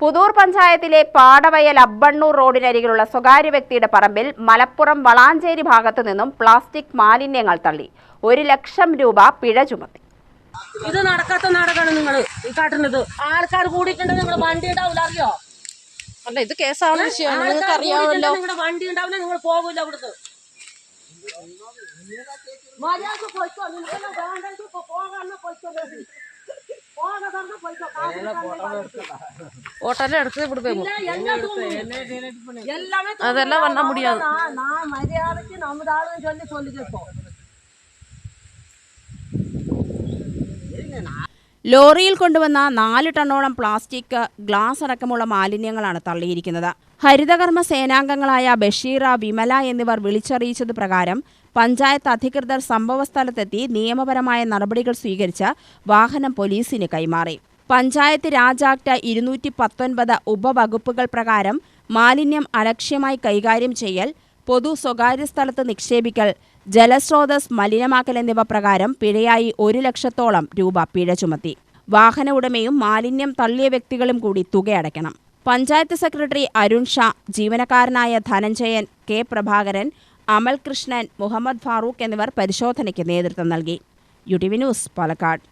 പുതൂർ പഞ്ചായത്തിലെ പാടവയൽ അബ്ബണ്ണൂർ റോഡിനരികിലുള്ള സ്വകാര്യ വ്യക്തിയുടെ പറമ്പിൽ മലപ്പുറം വളാഞ്ചേരി ഭാഗത്തു നിന്നും പ്ലാസ്റ്റിക് മാലിന്യങ്ങൾ തള്ളി. ഒരു ലക്ഷം രൂപ പിഴ ചുമത്തി. ഇത് നടക്കാത്ത നാടകമാണ് നിങ്ങൾ ഈ കാട്ടുന്നത്. ആൾക്കാർ കൂടിയിട്ടുണ്ടെങ്കിൽ നിങ്ങൾ വണ്ടി ഉണ്ടാവില്ല അറിയോ? അല്ല ഇത് കേസാവുന്ന വിഷയമാണ്. നിങ്ങൾക്ക് അറിയാമല്ലോ നിങ്ങളുടെ വണ്ടി ഉണ്ടാവില്ല നിങ്ങൾ പോകില്ല അവിടുന്ന്. മര്യാദ പോയിക്കോ നിങ്ങളെല്ലാം ஓட்டர்ல எடுத்து இப்படி போய் அதெல்லாம் பண்ண முடியாது. நான் மரியாதைக்கு நம்ம சொல்லி சொல்லி கேட்போம். ലോറിയിൽ കൊണ്ടുവന്ന നാല് ടണ്ണോളം പ്ലാസ്റ്റിക് ഗ്ലാസ് അടക്കമുള്ള മാലിന്യങ്ങളാണ് തള്ളിയിരിക്കുന്നത്. ഹരിതകർമ്മ സേനാംഗങ്ങളായ ബഷീറ വിമല എന്നിവർ വിളിച്ചറിയിച്ചത് പ്രകാരം പഞ്ചായത്ത് അധികൃതർ സംഭവസ്ഥലത്തെത്തി നിയമപരമായ നടപടികൾ സ്വീകരിച്ച് വാഹനം പോലീസിന് കൈമാറി. പഞ്ചായത്ത് രാജ് ആക്ട് ഇരുന്നൂറ്റി പത്തൊൻപത് ഉപവകുപ്പുകൾ പ്രകാരം മാലിന്യം അലക്ഷ്യമായി കൈകാര്യം ചെയ്യൽ പൊതു സ്വകാര്യ സ്ഥലത്ത് നിക്ഷേപിക്കൽ ജലസ്രോതസ് മലിനമാക്കൽ എന്നിവ പ്രകാരം പിഴയായി ഒരു ലക്ഷത്തോളം രൂപ പിഴ ചുമത്തി. വാഹന ഉടമയും മാലിന്യം തള്ളിയ വ്യക്തികളും കൂടി തുകയടയ്ക്കണം പഞ്ചായത്ത് സെക്രട്ടറി അരുൺ ഷാ ജീവനക്കാരനായ ധനഞ്ജയൻ കെ പ്രഭാകരൻ അമൽ കൃഷ്ണൻ മുഹമ്മദ് ഫാറൂഖ് എന്നിവർ പരിശോധനയ്ക്ക് നേതൃത്വം നൽകി. U T V news Palakkad.